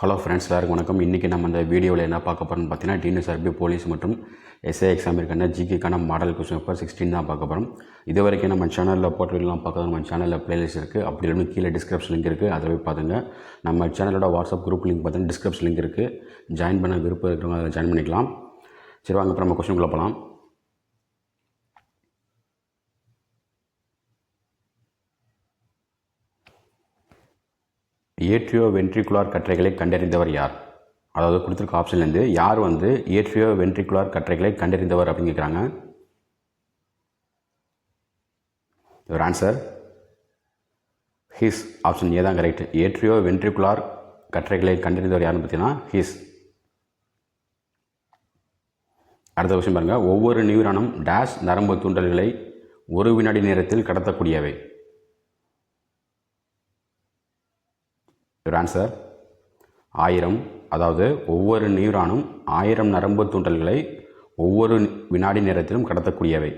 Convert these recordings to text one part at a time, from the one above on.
Hello friends எல்லாருக்கும் வணக்கம். இன்றைக்கி நம்ம இந்த வீடியோவில் என்ன பார்க்க போகிறோம்னு பார்த்தீங்கன்னா டிஎன்எஸ்ஆர்பி போலீஸ் மற்றும் எஸ்ஏ எக்ஸாமிற்கான ஜிகேக்கான மாடல் கொஸ்டின் பேப்பர் சிக்ஸ்டீன் தான் பார்க்க போகிறோம் இது வரைக்கும் நம்ம சேனலில் போட்டோலாம் பார்க்கறது நம்ம சேனலில் பிளேலிஸ்ட் இருக்குது அப்படி இல்லைன்னு கீழே டிஸ்கிரிப்ஷன் லிங்க் இருக்குது அதை போய் பார்த்துங்க நம்ம சேனலோட வாட்ஸ்அப் குரூப் லிங்க் பார்த்தீங்கன்னா டிஸ்கிரிப்ஷன் லிங்க் இருக்குது ஜாயின் பண்ண விருப்பம் இருக்கிறவங்க அதில் ஜாயின் பண்ணிக்கலாம். சரி வாங்க அப்புறம் நம்ம கொஸ்டின் போகலாம் ஏட்ரியோ வென்ட்ரிகுலார் கற்றைகளை கண்டறிந்தவர் யார்? அதாவது கொடுத்துருக்க ஆப்ஷன்லேருந்து யார் வந்து ஏட்ரியோ வென்ட்ரிகுலார் கற்றைகளை கண்டறிந்தவர் அப்படின்னு கேட்குறாங்க ஒரு ஆன்சர் ஹிஸ் ஆப்ஷன் ஏ தான் கரெக்ட் ஏட்ரியோ வென்ட்ரிகுலார் கற்றைகளை கண்டறிந்தவர் யாருன்னு பார்த்தீங்கன்னா ஹிஸ் அடுத்த கொஸ்டின் பாருங்கள் ஒவ்வொரு நியூரானும் டேஷ் நரம்பு தூண்டல்களை ஒரு வினாடி நேரத்தில் கடத்தக்கூடியவை. யுவர் ஆன்சர் ஆயிரம். அதாவது ஒவ்வொரு நியூரானும் ஆயிரம் நரம்பு தூண்டல்களை ஒவ்வொரு வினாடி நேரத்திலும் கடத்தக்கூடியவை.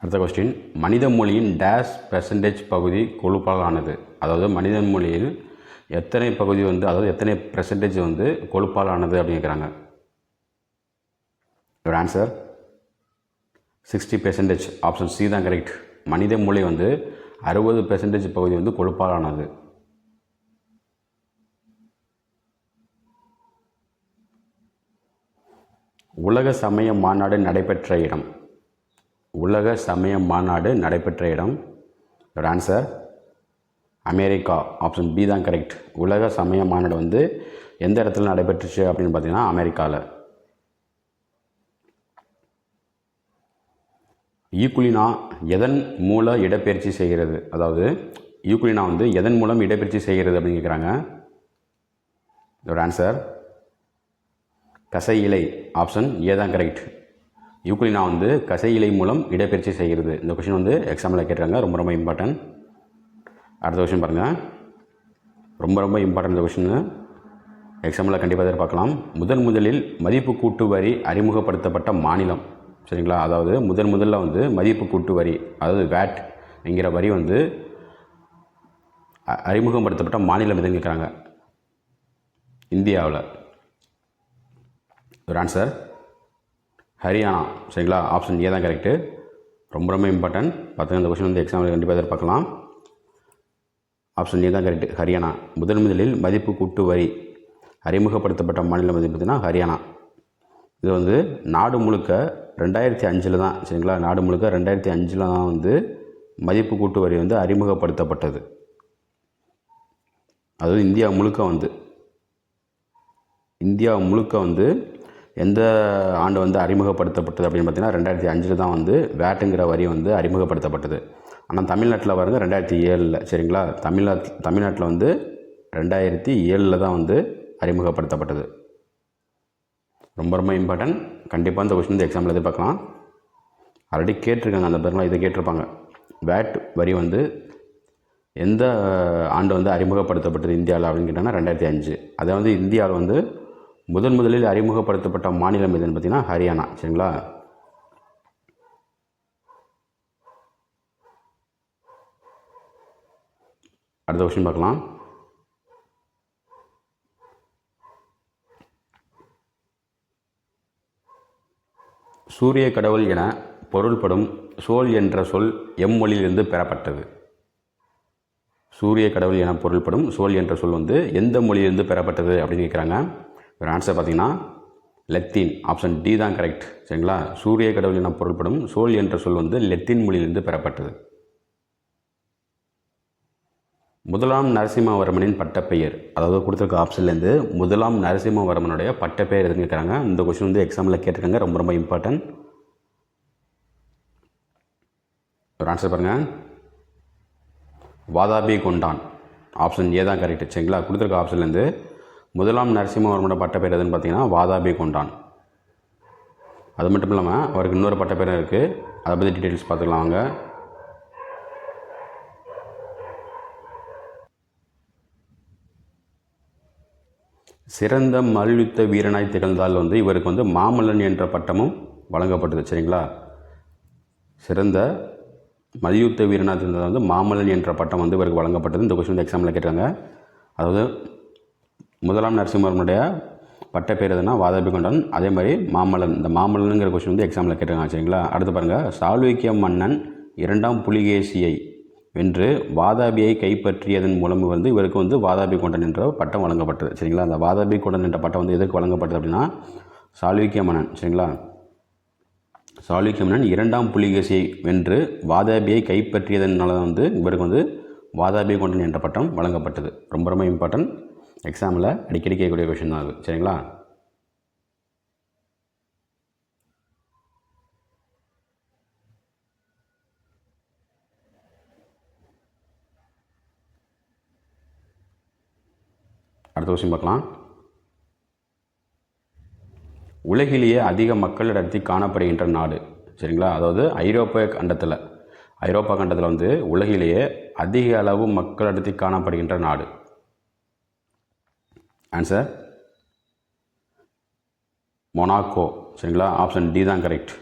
அடுத்த கொஸ்டின் மனித மொழியின் டேஷ் பெர்சன்டேஜ் பகுதி கொழுப்பாலானது. அதாவது மனித மொழியில் எத்தனை பகுதி வந்து அதாவது எத்தனை பெர்சன்டேஜ் வந்து கொழுப்பாலானது அப்படின்னு கேட்குறாங்க. ஒரு answer sixty percentage option C தான் கரெக்ட் மனித மூளை வந்து அறுபது பெர்சன்டேஜ் பகுதி வந்து கொழுப்பாலானது. உலக சமய மாநாடு நடைபெற்ற இடம். உலக சமய மாநாடு நடைபெற்ற இடம். Answer America. ஆப்ஷன் பி தான் கரெக்ட் உலக சமய மாநாடு வந்து எந்த இடத்துல நடைபெற்றுச்சு அப்படின்னு பார்த்தீங்கன்னா அமெரிக்காவில் ஈக்குலினா எதன் மூல இடப்பெயர்ச்சி செய்கிறது? அதாவது ஈக்குலினா வந்து எதன் மூலம் இடப்பெயர்ச்சி செய்கிறது அப்படின்னு கேட்குறாங்க. இதோட ஆன்சர் கசை இலை ஆப்ஷன் ஏ தான் கரெக்ட் யூக்குலினா வந்து கசை இலை மூலம் இடப்பெயர்ச்சி செய்கிறது. இந்த கொஷின் வந்து எக்ஸாமில் கேட்டுறாங்க ரொம்ப ரொம்ப இம்பார்ட்டன்ட் அடுத்த கொஷின் பாருங்கள் ரொம்ப ரொம்ப இம்பார்ட்டன்ட் இந்த கொஷின் எக்ஸாமில் கண்டிப்பாக எதிர்பார்க்கலாம். முதன் முதலில் மதிப்பு கூட்டு வரி அறிமுகப்படுத்தப்பட்ட மாநிலம். சரிங்களா? அதாவது முதன் முதல்ல வந்து மதிப்பு கூட்டு வரி அதாவது வேட் என்கிற வரி வந்து அ- அறிமுகப்படுத்தப்பட்ட மாநிலம் எதுன்னு கேட்குறாங்க இந்தியாவில். ஒரு ஆன்சர் ஹரியானா. சரிங்களா? ஆப்ஷன் ஏ தான் கரெக்டு ரொம்ப ரொம்ப இம்பார்ட்டன்ட் பார்த்துங்க இந்த கொஷின் வந்து எக்ஸாமில் கண்டிப்பாக எதிர்பார்க்கலாம். ஆப்ஷன் ஏ தான் கரெக்டு ஹரியானா. முதன் முதலில் மதிப்பு கூட்டு வரி அறிமுகப்படுத்தப்பட்ட மாநிலம் எது பார்த்தீங்கன்னா ஹரியானா. இது வந்து நாடு முழுக்க ரெண்டாயிரத்தி அஞ்சில் தான் சரிங்களா? நாடு முழுக்க ரெண்டாயிரத்தி அஞ்சில் தான் வந்து மதிப்பு கூட்டு வரி வந்து அறிமுகப்படுத்தப்பட்டது. அதுவும் இந்தியா முழுக்க வந்து. இந்தியா முழுக்க வந்து எந்த ஆண்டு வந்து அறிமுகப்படுத்தப்பட்டது அப்படின்னு பார்த்தீங்கன்னா ரெண்டாயிரத்தி அஞ்சில் தான் வந்து வேட்டுங்கிற வரி வந்து அறிமுகப்படுத்தப்பட்டது. ஆனால் தமிழ்நாட்டில் பாருங்க ரெண்டாயிரத்தி ஏழில் சரிங்களா? தமிழ்நாட் தமிழ்நாட்டில் வந்து ரெண்டாயிரத்தி ஏழில் தான் வந்து அறிமுகப்படுத்தப்பட்டது. ரொம்ப ரொம்ப இம்பார்ட்டன்ட் கண்டிப்பாக இந்த கொஸ்டின் வந்து எக்ஸாமில் எதிர்பார்க்கலாம். ஆல்ரெடி கேட்டிருக்காங்க அந்த பேருலாம் இதை கேட்டிருப்பாங்க. வேட் வரி வந்து எந்த ஆண்டு வந்து அறிமுகப்படுத்தப்பட்டது இந்தியாவில் அப்படின்னு கேட்டாங்கன்னா ரெண்டாயிரத்தி அஞ்சு. அதை வந்து இந்தியாவில் வந்து முதன் முதலில் அறிமுகப்படுத்தப்பட்ட மாநிலம் எதுன்னு பார்த்தீங்கன்னா ஹரியானா. சரிங்களா? அடுத்த கொஸ்டின் பார்க்கலாம். சூரிய கடவுள் என பொருள்படும் சோல் என்ற சொல் எம் மொழியிலிருந்து பெறப்பட்டது. சூரிய கடவுள் என பொருள்படும் சோல் என்ற சொல் வந்து எந்த மொழியிலிருந்து பெறப்பட்டது அப்படின்னு கேட்குறாங்க. ஒரு ஆன்சர் பார்த்தீங்கன்னா லத்தீன் ஆப்ஷன் டி தான் கரெக்ட் சரிங்களா? சூரிய கடவுள் என பொருள்படும் சோல் என்ற சொல் வந்து லெத்தின் மொழியிலிருந்து பெறப்பட்டது. முதலாம் நரசிம்மவர்மனின் பட்டப்பெயர். அதாவது கொடுத்துருக்க ஆப்ஷன்லேருந்து முதலாம் நரசிம்மவர்மனுடைய பட்டப்பெயர் எதுன்னு கேட்குறாங்க இந்த கொஸ்டின் வந்து எக்ஸாமில் கேட்டிருக்காங்க. ரொம்ப ரொம்ப இம்பார்ட்டன்ட் ஒரு ஆன்சர் பாருங்கள் வாதாபி கொண்டான். ஆப்ஷன் ஏ தான் கரெக்ட் சரிங்களா? கொடுத்துருக்க ஆப்ஷன்லேருந்து முதலாம் நரசிம்மவர்மனோட பட்டப்பேர் எதுன்னு பார்த்தீங்கன்னா வாதாபி கொண்டான். அது மட்டும் இல்லாமல் அவருக்கு இன்னொரு பட்டப்பேரும் இருக்குது அதை பற்றி டீட்டெயில்ஸ் பார்த்துக்கலாம் வாங்க. சிறந்த மல்யுத்த வீரனாய் திகழ்ந்தால் வந்து இவருக்கு வந்து மாமல்லன் என்ற பட்டமும் வழங்கப்பட்டது சரிங்களா? சிறந்த மல்யுத்த வீரனாக திகழ்ந்தால் வந்து மாமல்லன் என்ற பட்டம் வந்து இவருக்கு வழங்கப்பட்டது. இந்த கொஸ்டின் வந்து எக்ஸாமில் கேட்டாங்க அதாவது முதலாம் நரசிம்மவர்மனுடைய பட்ட பேர் எதுனா வாதாபி கொண்டன் அதே மாதிரி மாமல்லன். இந்த மாமல்லனுங்கிற கொஸ்டின் வந்து எக்ஸாமில் கேட்டாங்க சரிங்களா? அடுத்து பாருங்கள் சாளுக்கிய மன்னன் இரண்டாம் புலிகேசியை வென்று வாதாபியை கைப்பற்றியதன் மூலம் வந்து இவருக்கு வந்து வாதாபி கொண்டன் என்ற பட்டம் வழங்கப்பட்டது. சரிங்களா? அந்த வாதாபி கொண்டன் என்ற பட்டம் வந்து எதற்கு வழங்கப்பட்டது அப்படின்னா சாளுக்கிய மன்னன். சரிங்களா? சாளுக்கிய மன்னன் இரண்டாம் புலிகேசியை வென்று வாதாபியை கைப்பற்றியதனால வந்து இவருக்கு வந்து வாதாபி கொண்டன் என்ற பட்டம் வழங்கப்பட்டது. ரொம்ப ரொம்ப இம்பார்ட்டன்ட் எக்ஸாமில் அடிக்கடி கேட்கக்கூடிய கொஷின் தான் அது. சரிங்களா? அடுத்த கொஸ்டின் பார்க்கலாம். உலகிலேயே அதிக மக்கள் அடர்த்தி காணப்படுகின்ற நாடு சரிங்களா? அதாவது ஐரோப்பிய கண்டத்தில் ஐரோப்பா கண்டத்தில் வந்து உலகிலேயே அதிக அளவு மக்கள் அடர்த்தி காணப்படுகின்ற நாடு. ஆன்சர் மொனாக்கோ சரிங்களா? ஆப்ஷன் டி தான் கரெக்ட்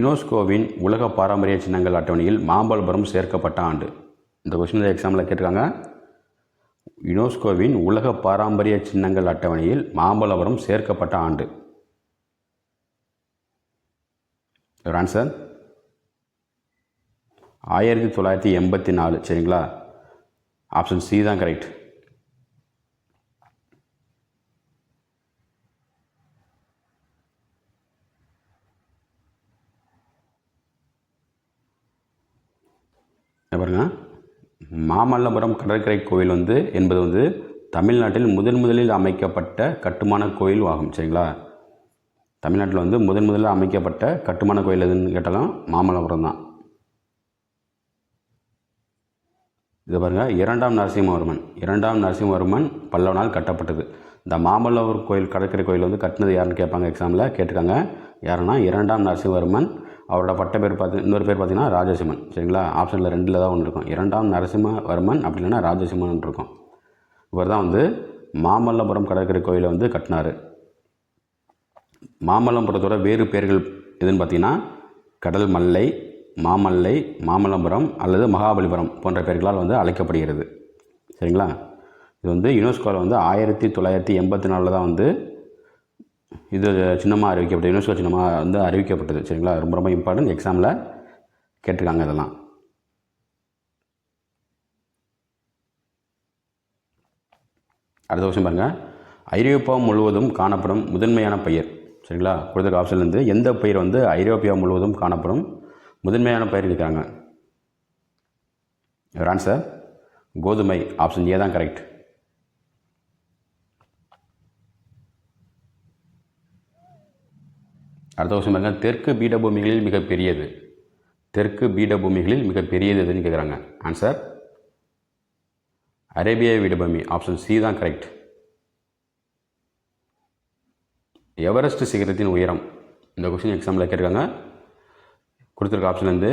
யுனெஸ்கோவின் உலக பாரம்பரிய சின்னங்கள் அட்டவணையில் மாமல்லபுரம் சேர்க்கப்பட்ட ஆண்டு. இந்த கொஸ்டின் எக்ஸாமில் கேட்டிருக்காங்க. யுனெஸ்கோவின் உலக பாரம்பரிய சின்னங்கள் அட்டவணையில் மாமல்லபுரம் சேர்க்கப்பட்ட ஆண்டு. ஒரு ஆன்சர் ஆயிரத்தி தொள்ளாயிரத்தி எண்பத்தி நாலு சரிங்களா? ஆப்ஷன் சி தான் கரெக்ட் பாருங்க. மாமல்லபுரம் கடற்கரை கோவில் வந்து என்பது வந்து தமிழ்நாட்டில் முதன் முதலில் அமைக்கப்பட்ட கட்டுமான கோயில் ஆகும் சரிங்களா? தமிழ்நாட்டில் வந்து முதன் முதலில் அமைக்கப்பட்ட கட்டுமான கோயில் எதுன்னு கேட்டாலும் மாமல்லபுரம் தான். இது பாருங்கள் இரண்டாம் நரசிம்மவர்மன். இரண்டாம் நரசிம்மவர்மன் பல்லவனால் கட்டப்பட்டது. இந்த மாமல்லபுரம் கோயில் கடற்கரை கோயில் வந்து கட்டினது யாருன்னு கேட்பாங்க எக்ஸாமில் கேட்டிருக்காங்க. யாருன்னா இரண்டாம் நரசிம்மவர்மன் அவரோட பட்ட பேர் பார்த்து இன்னொரு பேர் பார்த்தீங்கன்னா ராஜசிம்மன். சரிங்களா? ஆப்ஷனில் ரெண்டில் தான் ஒன்று இருக்கும். இரண்டாம் நரசிம்மவர்மன் அப்படி இல்லைன்னா ராஜசிம்மன் இருக்கும். இவர் தான் வந்து மாமல்லபுரம் கடற்கரை கோயிலை வந்து கட்டினார். மாமல்லபுரத்தோட வேறு பேர்கள் எதுன்னு பார்த்தீங்கன்னா கடல் மல்லை மாமல்லை மாமல்லபுரம் அல்லது மகாபலிபுரம் போன்ற பெயர்களால் வந்து அழைக்கப்படுகிறது. சரிங்களா? இது வந்து யுனெஸ்கோவில் வந்து ஆயிரத்தி தொள்ளாயிரத்தி எண்பத்தி நாலில் தான் வந்து இது சின்னமாக அறிவிக்கப்பட்டது யுனெஸ்கோ சின்னமாக வந்து அறிவிக்கப்பட்டது. சரிங்களா? ரொம்ப ரொம்ப இம்பார்ட்டன்ட் எக்ஸாமில் கேட்டிருக்காங்க இதெல்லாம். அடுத்த வருஷம் பாருங்கள் ஐரோப்பா முழுவதும் காணப்படும் முதன்மையான பயிர். சரிங்களா? கொடுத்துருக்க ஆப்ஷன்லேருந்து எந்த பயிர் வந்து ஐரோப்பியா முழுவதும் காணப்படும் முதன்மையான பயிர் இருக்கிறாங்க ஆன்சர் கோதுமை. ஆப்ஷன் ஏ தான் கரெக்ட் அடுத்த வருஷம் பாருங்கள் தெற்கு பீடபூமிகளில் மிகப்பெரியது. தெற்கு பீடபூமிகளில் மிகப்பெரியது எதுன்னு கேட்குறாங்க ஆன்சர் அரேபியா பீடபூமி. ஆப்ஷன் சி தான் கரெக்ட் எவரெஸ்ட் சிகரத்தின் உயரம். இந்த கொஸ்டின் எக்ஸாம்பிள் கேட்டிருக்காங்க. கொடுத்துருக்க ஆப்ஷன் வந்து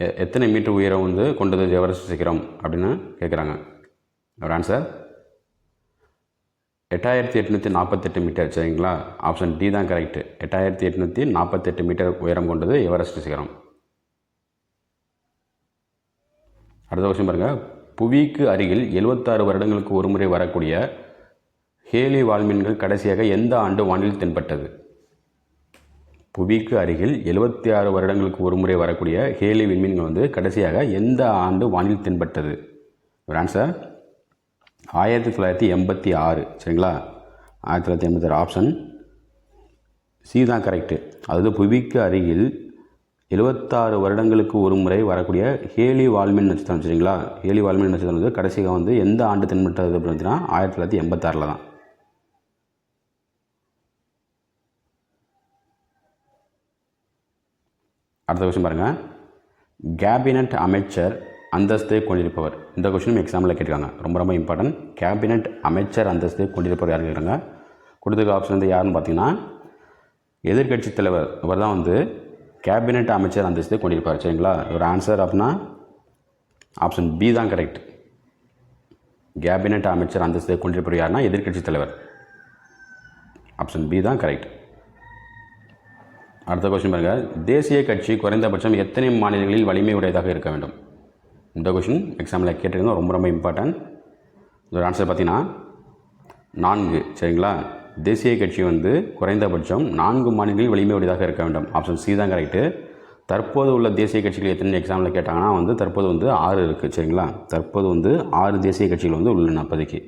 எ- எத்தனை மீட்டர் உயரம் வந்து கொண்டது எவரெஸ்ட் சிகரம் அப்படின்னு கேட்குறாங்க ஒரு ஆன்சர் எட்டாயிரத்தி எட்நூற்றி நாற்பத்தெட்டு மீட்டர் சரிங்களா? ஆப்ஷன் டி தான் கரெக்ட் எட்டாயிரத்தி எட்நூற்றி நாற்பத்தெட்டு மீட்டர் உயரம் கொண்டது எவரெஸ்ட் சிகரம். அடுத்த கொஸ்டின் பாருங்கள் புவிக்கு அருகில் எழுபத்தாறு வருடங்களுக்கு ஒருமுறை வரக்கூடிய ஹேலி வால்மீன்கள் கடைசியாக எந்த ஆண்டு வானில் தென்பட்டது? புவிக்கு அருகில் எழுபத்தி ஆறு வருடங்களுக்கு ஒருமுறை வரக்கூடிய ஹேலி விண்மீன்கள் வந்து கடைசியாக எந்த ஆண்டு வானில் தென்பட்டது? ஆன்சர் ஆயிரத்தி தொள்ளாயிரத்தி எண்பத்தி ஆறு சரிங்களா? ஆயிரத்தி தொள்ளாயிரத்தி எண்பத்தி ஆறு ஆப்ஷன் சி தான் கரெக்டு அதாவது புவிக்கு அருகில் எழுபத்தாறு வருடங்களுக்கு ஒரு முறை வரக்கூடிய ஹேலி வால்மின் நட்சத்திரம் சரிங்களா? ஹேலி வால்மின் நட்சத்திரம் வந்து கடைசியாக வந்து எந்த ஆண்டு தென்பட்டது அப்படின்னு ஆயிரத்தி தொள்ளாயிரத்தி எண்பத்தாறில் தான். அடுத்த கொஸ்டின் பாருங்கள் கேபினட் அமைச்சர் அந்தஸ்தை கொண்டிருப்பவர். இந்த கொஸ்டினும் எக்ஸாமில் கேட்டிருக்காங்க. ரொம்ப ரொம்ப இம்பார்ட்டன்ட் கேபினட் அமைச்சர் அந்தஸ்தை கொண்டிருப்பவர் யாருன்னு கேட்குறாங்க கொடுத்துருக்க ஆப்ஷன் வந்து யாருன்னு பார்த்தீங்கன்னா எதிர்க்கட்சி தலைவர். இவர் தான் வந்து கேபினட் அமைச்சர் அந்தஸ்தை கொண்டிருப்பார். சரிங்களா? ஒரு ஆன்சர் அப்படின்னா ஆப்ஷன் பி தான் கரெக்ட் கேபினட் அமைச்சர் அந்தஸ்தை கொண்டிருப்பவர் யாருன்னா எதிர்க்கட்சி தலைவர். ஆப்ஷன் பி தான் கரெக்ட் அடுத்த கொஸ்டின் பாருங்க. தேசிய கட்சி குறைந்தபட்சம் எத்தனை மாநிலங்களில் வலிமை உடையதாக இருக்க வேண்டும்? இந்த கொஷின் எக்ஸாமில் கேட்டிருந்தோம் ரொம்ப ரொம்ப இம்பார்ட்டன்ட் இதோட ஆன்சர் பார்த்தீங்கன்னா நான்கு சரிங்களா? தேசிய கட்சி வந்து குறைந்தபட்சம் நான்கு மாநிலங்களில் வலிமை உடையதாக இருக்க வேண்டும். ஆப்ஷன் சி தான் கரெக்டு தற்போது உள்ள தேசிய கட்சிகள் எத்தனை எக்ஸாமில் கேட்டாங்கன்னா வந்து தற்போது வந்து ஆறு இருக்குது சரிங்களா? தற்போது வந்து ஆறு தேசிய கட்சிகள் வந்து உள்ளன அப்போதைக்கு.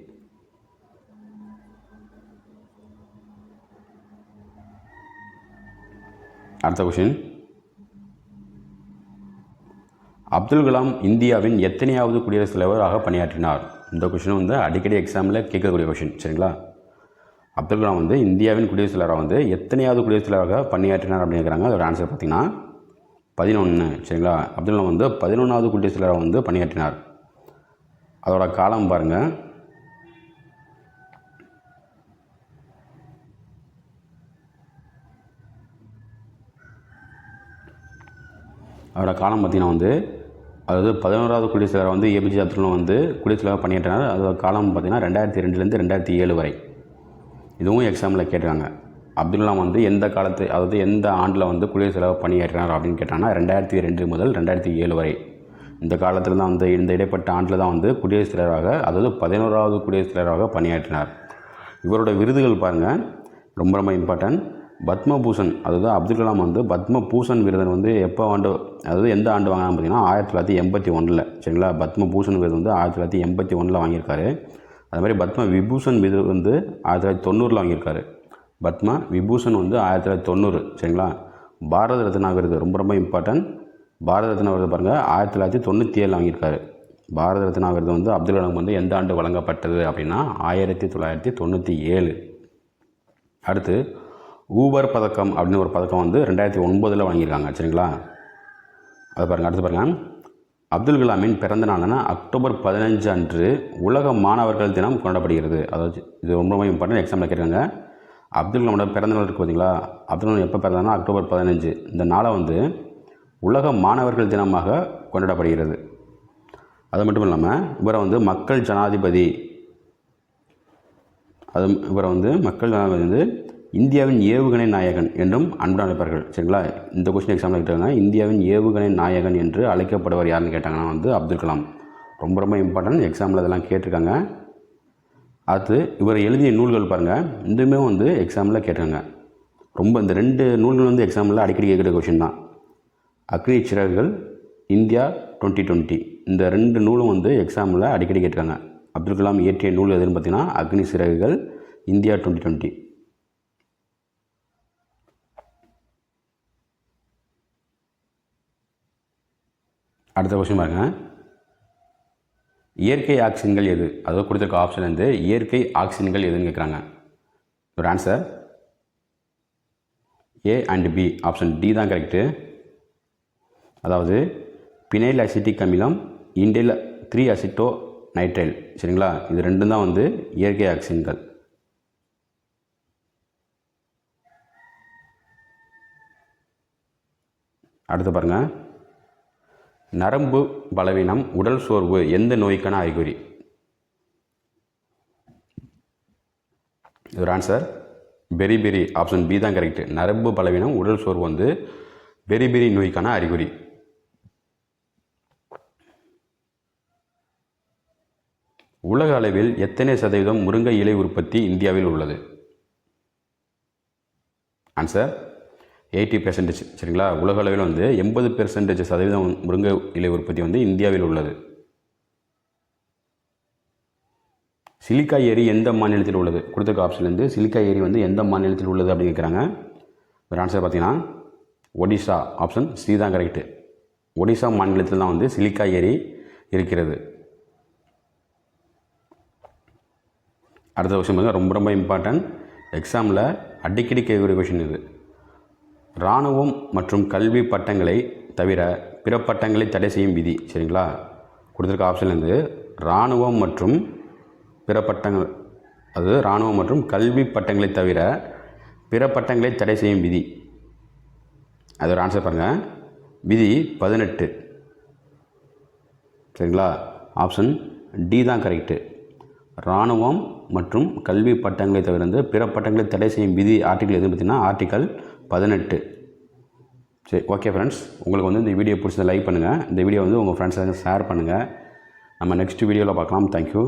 அடுத்த கொஷின் அப்துல் கலாம் இந்தியாவின் எத்தனையாவது குடியரசுத் தலைவராக பணியாற்றினார்? இந்த கொஷின் வந்து அடிக்கடி எக்ஸாமில் கேட்கக்கூடிய கொஷின் சரிங்களா? அப்துல் கலாம் வந்து இந்தியாவின் குடியரசுத் தலைவராக வந்து எத்தனையாவது குடியரசுத் தலைவராக பணியாற்றினார் அப்படின்னு கேட்குறாங்க அதோட ஆன்சர் பார்த்தீங்கன்னா பதினொன்று சரிங்களா? அப்துல் கலாம் வந்து பதினொன்றாவது குடியரசுத் தலைவராக வந்து பணியாற்றினார். அதோட காலம் பாருங்கள் அவரோட காலம் பார்த்திங்கன்னா வந்து அதாவது பதினோராவது குடியரசுத் தலைவர் வந்து ஏபிஜே அப்துல் வந்து குடியரசுத் தலைவர் பணியாற்றினார். அதோட காலம் பார்த்திங்கன்னா ரெண்டாயிரத்தி ரெண்டுலேருந்து ரெண்டாயிரத்தி ஏழு வரை. இதுவும் எக்ஸாமில் கேட்டாங்க அப்துல்லாம் வந்து எந்த காலத்து அதாவது எந்த ஆண்டில் வந்து குடியரசுத் தலைவர் பணியாற்றினார் அப்படின்னு கேட்டாங்கன்னா ரெண்டாயிரத்தி ரெண்டு முதல் ரெண்டாயிரத்தி ஏழு வரை. இந்த காலத்தில் தான் வந்து இந்த இடைப்பட்ட ஆண்டில் தான் வந்து குடியரசுத் தலைவராக அதாவது பதினோராவது குடியரசுத் தலைவராக பணியாற்றினார். இவரோட விருதுகள் பாருங்கள் ரொம்ப ரொம்ப இம்பார்ட்டன்ட் பத்மபூஷன் அதாவது அப்துல் கலாம் வந்து பத்மபூஷன் விருதன் வந்து எப்போ ஆண்டு அதாவது எந்த ஆண்டு வாங்கினா பார்த்தீங்கன்னா ஆயிரத்தி தொள்ளாயிரத்தி எண்பத்தி ஒன்றில் சரிங்களா? பத்மபூஷன் விருது வந்து ஆயிரத்தி தொள்ளாயிரத்தி எண்பத்தி ஒன்றில் வாங்கியிருக்காரு. அது மாதிரி பத்ம விபூஷன் விருது வந்து ஆயிரத்தி தொள்ளாயிரத்தி தொண்ணூறில் வாங்கியிருக்காரு. பத்ம விபூஷன் வந்து ஆயிரத்தி தொள்ளாயிரத்தி தொண்ணூறு சரிங்களா? பாரத ரத்னா விருது ரொம்ப ரொம்ப இம்பார்ட்டன்ட் பாரத ரத்னா விருது பாருங்கள் ஆயிரத்தி தொள்ளாயிரத்தி தொண்ணூற்றி ஏழில் வாங்கியிருக்காரு. பாரத ரத்னா விருது வந்து அப்துல் கலாம் வந்து எந்த ஆண்டு வழங்கப்பட்டது அப்படின்னா ஆயிரத்தி தொள்ளாயிரத்தி தொண்ணூற்றி ஏழு அடுத்து ஊபர் பதக்கம் அப்படின்னு ஒரு பதக்கம் வந்து ரெண்டாயிரத்தி ஒன்பதில் வாங்கியிருக்காங்க சரிங்களா? அதை பாருங்கள் அடுத்து பாருங்கள் அப்துல் கலாமின் பிறந்த நாளான அக்டோபர் பதினஞ்சு அன்று உலக மாணவர்கள் தினம் கொண்டாடப்படுகிறது. அதாவது இது ரொம்ப ரொம்ப இம்பார்ட்டன்ட் எக்ஸாம்பிள் கேட்குறாங்க அப்துல் கலாமோட பிறந்த நாள் இருக்குது பார்த்தீங்களா அப்துல் கலாம் எப்போ பிறந்தானா அக்டோபர் பதினஞ்சு. இந்த நாளை வந்து உலக மாணவர்கள் தினமாக கொண்டாடப்படுகிறது. அது மட்டும் இல்லாமல் இவரை வந்து மக்கள் ஜனாதிபதி அது இவரை வந்து மக்கள் ஜனாதிபதி வந்து இந்தியாவின் ஏவுகணை நாயகன் என்றும் அன்புடன் அழைப்பார்கள். சரிங்களா? இந்த கொஸ்டின் எக்ஸாமில் கேட்டாங்க இந்தியாவின் ஏவுகணை நாயகன் என்று அழைக்கப்படுவர் யாருன்னு கேட்டாங்கன்னா வந்து அப்துல் கலாம். ரொம்ப ரொம்ப இம்பார்ட்டன்ட் எக்ஸாமில் அதெல்லாம் கேட்டிருக்காங்க. அடுத்து இவர் எழுதிய நூல்கள் பாருங்கள் இதுவுமே வந்து எக்ஸாமில் கேட்டிருக்காங்க. ரொம்ப இந்த ரெண்டு நூல்கள் வந்து எக்ஸாமில் அடிக்கடி கேட்குற கொஷின் தான். Agni Siragugal India twenty twenty இந்த ரெண்டு நூலும் வந்து எக்ஸாமில் அடிக்கடி கேட்டிருக்காங்க. அப்துல் கலாம் இயற்றிய நூல் எதுன்னு பார்த்தீங்கன்னா Agni Siragugal India twenty twenty அடுத்த கொஸ்டின் பாருங்க. இயற்கை ஆக்சிஜன்கள் எது? அதாவது கொடுத்துருக்க ஆப்ஷன் வந்து இயற்கை ஆக்சிஜன்கள் எதுன்னு கேட்குறாங்க ஒரு answer A and B option D தான் கரெக்டு அதாவது பினைல் அசிட்டிக் அமிலம் இண்டில் த்ரீ அசிட்டோ நைட்ரைல் சரிங்களா? இது ரெண்டும் தான் வந்து இயற்கை ஆக்சிஜன்கள். அடுத்து பாருங்கள் நரம்பு பலவீனம் உடல் சோர்வு எந்த நோய்க்கான அறிகுறி? ஒரு answer beri beri option B தான் கரெக்ட் நரம்பு பலவீனம் உடல் சோர்வு வந்து பெரி பெரி நோய்க்கான அறிகுறி. உலக அளவில் எத்தனை சதவீதம் முருங்கை இலை உற்பத்தி இந்தியாவில் உள்ளது? ஆன்சர் எயிட்டி பெர்சன்டேஜ் சரிங்களா? உலக அளவில் வந்து எண்பது பெர்சன்டேஜ் சதவீதம் முருங்கை இலை உற்பத்தி வந்து இந்தியாவில் உள்ளது. சிலிக்கா ஏரி எந்த மாநிலத்தில் உள்ளது? கொடுத்துருக்க ஆப்ஷன்லேருந்து சிலிக்கா ஏரி வந்து எந்த மாநிலத்தில் உள்ளது அப்படின்னு கேட்குறாங்க. ஒரு ஆன்சர் பார்த்தீங்கன்னா ஒடிசா. ஆப்ஷன் சி தான் கரெக்டு ஒடிசா மாநிலத்தில் தான் வந்து சிலிக்கா ஏரி இருக்கிறது. அடுத்த கொஸ்டின் பார்த்தீங்கன்னா ரொம்ப ரொம்ப இம்பார்ட்டன்ட் எக்ஸாமில் அடிக்கடி கேட்குற கொஷின் இது. இராணுவம் மற்றும் கல்வி பட்டங்களை தவிர பிற பட்டங்களை தடை செய்யும் விதி சரிங்களா? கொடுத்துருக்க ஆப்ஷன் வந்து இராணுவம் மற்றும் பிற பட்டங்கள் அது இராணுவம் மற்றும் கல்வி பட்டங்களை தவிர பிற பட்டங்களை தடை செய்யும் விதி. அது ஒரு ஆன்சர் பாருங்கள் விதி பதினெட்டு. சரிங்களா? ஆப்ஷன் டி தான் கரெக்டு இராணுவம் மற்றும் கல்வி பட்டங்களை தவிர வந்து பிற பட்டங்களை தடை செய்யும் விதி ஆர்டிக்கல் எதுன்னு பார்த்தீங்கன்னா ஆர்டிக்கல் பதினெட்டு. சரி ஓகே ஃப்ரெண்ட்ஸ் உங்களுக்கு வந்து இந்த வீடியோ பிடிச்சதை லைக் பண்ணுங்கள் இந்த வீடியோ வந்து உங்கள் ஃப்ரெண்ட்ஸ் ஷேர் பண்ணுங்கள் நம்ம நெக்ஸ்ட் வீடியோவில் பார்க்கலாம். தேங்க்யூ